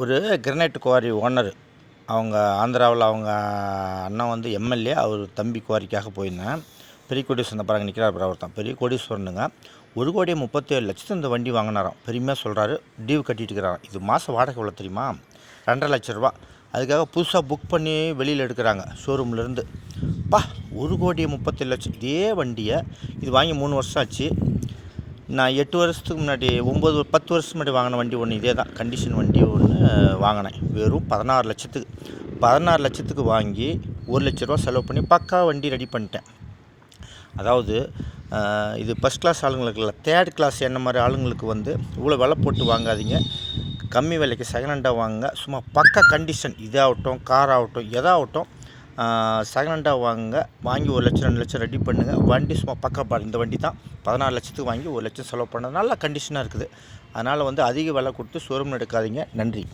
ஒரு granite quarry owner அவங்க ஆந்திராவில் அவங்க அண்ணன் வந்து எம்எல்ஏ அவர் தம்பி குவாரிக்காக போயிருந்தேன் பெரிய கோடீஸ்வரன் பாருங்க நிற்கிறார் அவர் தான் பெரிய கோடீஸ்வரனுங்க. ஒரு கோடி முப்பத்தேழு லட்சத்து இந்த வண்டி வாங்கினாராம். பெருமையாக சொல்கிறாரு டியூ கட்டிட்டு இருக்கிறாராம். இது மாதம் வாடகை எவ்வளோ தெரியுமா? ரெண்டரை லட்ச ரூபா அதுக்காக புதுசாக புக் பண்ணி வெளியில் எடுக்கிறாங்க ஷோரூம்லேருந்து பா ஒரு கோடி முப்பத்தேழு லட்சம். இதே வண்டியை இது வாங்கி மூணு வருஷம் ஆச்சு. நான் எட்டு வருஷத்துக்கு முன்னாடி ஒம்பது பத்து வருஷத்துக்கு முன்னாடி வாங்கின வண்டி ஒன்று இதே தான் கண்டிஷன் வண்டி ஒன்று வாங்கினேன். வெறும் பதினாறு லட்சத்துக்கு. பதினாறு லட்சத்துக்கு வாங்கி ஒரு லட்ச ரூபா செலவு பண்ணி பக்கா வண்டி ரெடி பண்ணிட்டேன். அதாவது இது ஃபஸ்ட் கிளாஸ் ஆளுங்களுக்கு இல்லை தேர்ட் கிளாஸ் என்ன மாதிரி ஆளுங்களுக்கு வந்து இவ்வளோ விலை போட்டு வாங்காதீங்க. கம்மி விலைக்கு செகண்ட் ஹேண்டாக வாங்குங்க. சும்மா பக்கா கண்டிஷன் இதாகட்டும் கார் ஆகட்டும் எதாகட்டும் செகண்ட் ஹேண்டாக வாங்குங்க. வாங்கி ஒரு லட்சம் ரெண்டு லட்சம் ரெடி பண்ணுங்கள் வண்டி சும்மா பக்கா பாரு இந்த வண்டி தான். பதினாறு லட்சத்துக்கு வாங்கி ஒரு லட்சம் செலவு பண்ணது. நல்ல கண்டிஷனாக இருக்குது. அதனால் வந்து அதிக விலை கொடுத்து ஷோரூம் எடுக்காதீங்க. நன்றி.